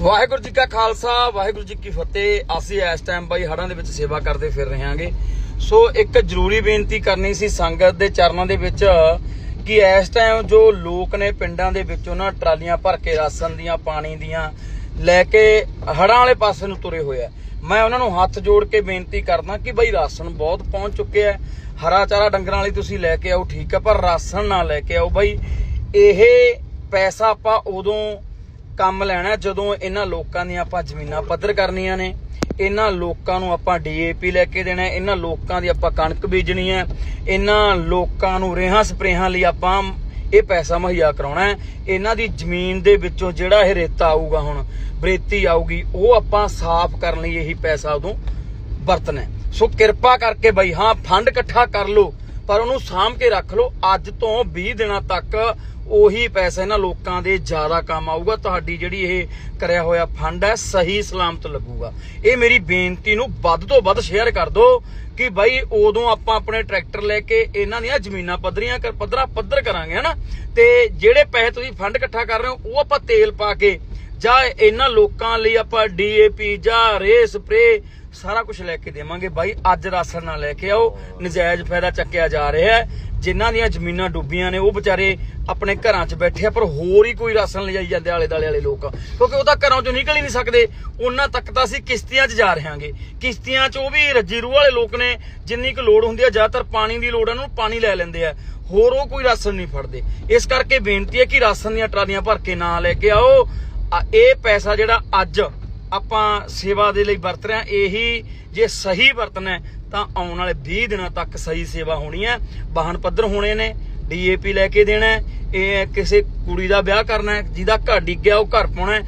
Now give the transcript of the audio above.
ਵਾਹਿਗੁਰੂ ਜੀ ਕਾ ਖਾਲਸਾ, ਵਾਹਿਗੁਰੂ ਜੀ ਕੀ ਫਤਿਹ। ਅਸੀਂ ਇਸ ਟਾਈਮ ਬਾਈ ਹੜਾਂ ਦੇ ਵਿੱਚ ਸੇਵਾ ਕਰਦੇ ਫਿਰ ਰਹੇ ਹਾਂਗੇ। ਸੋ ਇੱਕ ਜ਼ਰੂਰੀ ਬੇਨਤੀ ਕਰਨੀ ਸੀ ਸੰਗਤ ਦੇ ਚਰਨਾਂ ਦੇ ਵਿੱਚ ਕਿ ਇਸ ਟਾਈਮ ਜੋ ਲੋਕ ਨੇ ਪਿੰਡਾਂ ਦੇ ਵਿੱਚ ਉਹਨਾਂ ਟਰਾਲੀਆਂ ਭਰ ਕੇ ਰਾਸ਼ਨ ਦੀਆਂ, ਪਾਣੀ ਦੀਆਂ ਲੈ ਕੇ ਹੜਾਂ ਵਾਲੇ ਪਾਸੇ ਨੂੰ ਤੁਰੇ ਹੋਏ ਆ। ਮੈਂ ਉਹਨਾਂ ਨੂੰ ਹੱਥ ਜੋੜ ਕੇ ਬੇਨਤੀ ਕਰਦਾ ਕਿ ਬਈ ਰਾਸ਼ਨ ਬਹੁਤ ਪਹੁੰਚ ਚੁੱਕਿਆ ਹੈ ਹਰਾ ਚਾਰਾ ਡੰਗਰਾਂ ਲਈ ਤੁਸੀਂ ਲੈ ਕੇ ਆਓ, ਠੀਕ ਹੈ ਪਰ ਰਾਸ਼ਨ ਨਾ ਲੈ ਕੇ ਆਓ ਬਈ। ਇਹ ਪੈਸਾ ਆਪਾਂ ਉਦੋਂ ਕੰਮ ਲੈਣਾ ਜਦੋਂ ਇਹਨਾਂ ਲੋਕਾਂ ਦੀਆਂ ਆਪਾਂ ਜ਼ਮੀਨਾਂ ਪੱਧਰ ਕਰਨੀਆਂ ਨੇ, ਇਹਨਾਂ ਲੋਕਾਂ ਨੂੰ ਆਪਾਂ ਡੀਏਪੀ ਲੈ ਕੇ ਦੇਣਾ ਇਹਨਾਂ ਲੋਕਾਂ ਦੀ ਆਪਾਂ ਕਣਕ ਬੀਜਣੀ ਹੈ। ਇਹਨਾਂ ਲੋਕਾਂ ਨੂੰ ਰੇਹਾਂ ਸਪਰੇਹਾਂ ਲਈ ਆਪਾਂ ਇਹ ਪੈਸਾ ਮੁਹੱਈਆ ਕਰਾਉਣਾ ਹੈ। ਇਹਨਾਂ ਦੀ ਜ਼ਮੀਨ ਦੇ ਵਿੱਚੋਂ ਜਿਹੜਾ ਇਹ ਰੇਤਾ ਆਊਗਾ ਹੁਣ, ਬਰੇਤੀ ਆਊਗੀ, ਉਹ ਆਪਾਂ ਸਾਫ਼ ਕਰਨ ਲਈ ਇਹੀ ਪੈਸਾ ਉਦੋਂ ਵਰਤਣਾ ਸੋ ਕਿਰਪਾ ਕਰਕੇ ਬਈ ਹਾਂ, ਫੰਡ ਇਕੱਠਾ ਕਰ ਲਓ। ਪਰ ਉਹਨੂੰ ਸਾਂਭ ਕੇ ਰੱਖ ਲਓ। ਅੱਜ ਤੋਂ 20 ਦਿਨਾਂ ਤੱਕ ਉਹੀ ਪੈਸਾ ਇਹਨਾਂ ਲੋਕਾਂ ਦੇ ਜ਼ਿਆਦਾ ਕੰਮ ਆਊਗਾ। ਤੁਹਾਡੀ ਜਿਹੜੀ ਇਹ ਕਰਿਆ ਹੋਇਆ ਫੰਡ ਹੈ, ਸਹੀ ਸਲਾਮਤ ਲੱਗੂਗਾ। ਇਹ ਮੇਰੀ ਬੇਨਤੀ ਨੂੰ ਵੱਧ ਤੋਂ ਵੱਧ ਸ਼ੇਅਰ ਕਰ ਦਿਓ ਕਿ ਬਾਈ ਉਦੋਂ ਆਪਾਂ ਆਪਣੇ ਟਰੈਕਟਰ ਲੈ ਕੇ ਇਹਨਾਂ ਦੀਆਂ ਜ਼ਮੀਨਾਂ ਪੱਧਰੀਆਂ ਕਰ ਪੱਧਰਾ ਪੱਧਰ ਕਰਾਂਗੇ, ਹਨਾ? ਤੇ ਜਿਹੜੇ ਪੈਸੇ ਤੁਸੀਂ ਫੰਡ ਇਕੱਠਾ ਕਰ ਰਹੇ ਹੋ, ਉਹ ਆਪਾਂ ਤੇਲ ਪਾ ਕੇ ਜਾਂ ਇਹਨਾਂ ਲੋਕਾਂ ਲਈ ਆਪਾਂ ਡੀਏਪੀ ਜਾਂ ਰੇ ਸਪਰੇ ਸਾਰਾ ਕੁਝ ਲੈ ਕੇ ਦੇਵਾਂਗੇ। ਬਾਈ, ਅੱਜ ਰਾਸ਼ਨ ਨਾ ਲੈ ਕੇ ਆਓ। ਨਜਾਇਜ਼ ਫਾਇਦਾ ਚੱਕਿਆ ਜਾ ਰਿਹਾ ਹੈ। ਜਿਨ੍ਹਾਂ ਦੀਆਂ ਜ਼ਮੀਨਾਂ ਡੁੱਬੀਆਂ ਨੇ, ਉਹ ਵਿਚਾਰੇ ਆਪਣੇ ਘਰਾਂ 'ਚ ਬੈਠੇ ਆ, ਪਰ ਹੋਰ ਹੀ ਕੋਈ ਰਾਸ਼ਨ ਲਿਜਾਈ ਜਾਂਦੇ ਆਲੇ ਦਾਲੇ ਵਾਲੇ ਲੋਕ। ਕਿਉਂਕਿ ਉਹ ਤਾਂ ਘਰਾਂ 'ਚੋਂ ਨਿਕਲ ਹੀ ਨਹੀਂ ਸਕਦੇ। ਉਹਨਾਂ ਤੱਕ ਤਾਂ ਅਸੀਂ ਕਿਸ਼ਤੀਆਂ 'ਚ ਜਾ ਰਹਾਂਗੇ ਕਿਸ਼ਤੀਆਂ 'ਚ ਉਹ ਵੀ ਰੱਜੀ ਰੂਹ ਵਾਲੇ ਲੋਕ ਨੇ, ਜਿੰਨੀ ਕੁ ਲੋੜ ਹੁੰਦੀ ਆ, ਜ਼ਿਆਦਾਤਰ ਪਾਣੀ ਦੀ ਲੋੜ ਆ, ਉਹਨੂੰ ਪਾਣੀ ਲੈ ਲੈਂਦੇ ਆ। ਹੋਰ ਉਹ ਕੋਈ ਰਾਸ਼ਨ ਨਹੀਂ ਫੜਦੇ। ਇਸ ਕਰਕੇ ਬੇਨਤੀ ਹੈ ਕਿ ਰਾਸ਼ਨ ਦੀਆਂ ਟਰਾਲੀਆਂ ਭਰ ਕੇ ਨਾ ਲੈ ਕੇ ਆਓ। ਇਹ ਪੈਸਾ ਜਿਹੜਾ ਅੱਜ ਆਪਾਂ ਸੇਵਾ ਦੇ ਲਈ ਵਰਤ ਰਹੇ ਹਾਂ। ਇਹੀ ਜੇ ਸਹੀ ਵਰਤਣਾ ਤਾਂ ਆਉਣ ਵਾਲੇ 20 ਦਿਨਾਂ ਤੱਕ ਸਹੀ ਸੇਵਾ ਹੋਣੀ ਹੈ। ਵਾਹਨ ਪੱਧਰ ਹੋਣੇ ਨੇ, ਡੀਏਪੀ ਲੈ ਕੇ ਦੇਣਾ ਇਹ ਕਿਸੇ ਕੁੜੀ ਦਾ ਵਿਆਹ ਕਰਨਾ ਜਿਹਦਾ ਘਰ ਡਿੱਗਿਆ, ਉਹ ਘਰ ਪਾਉਣਾ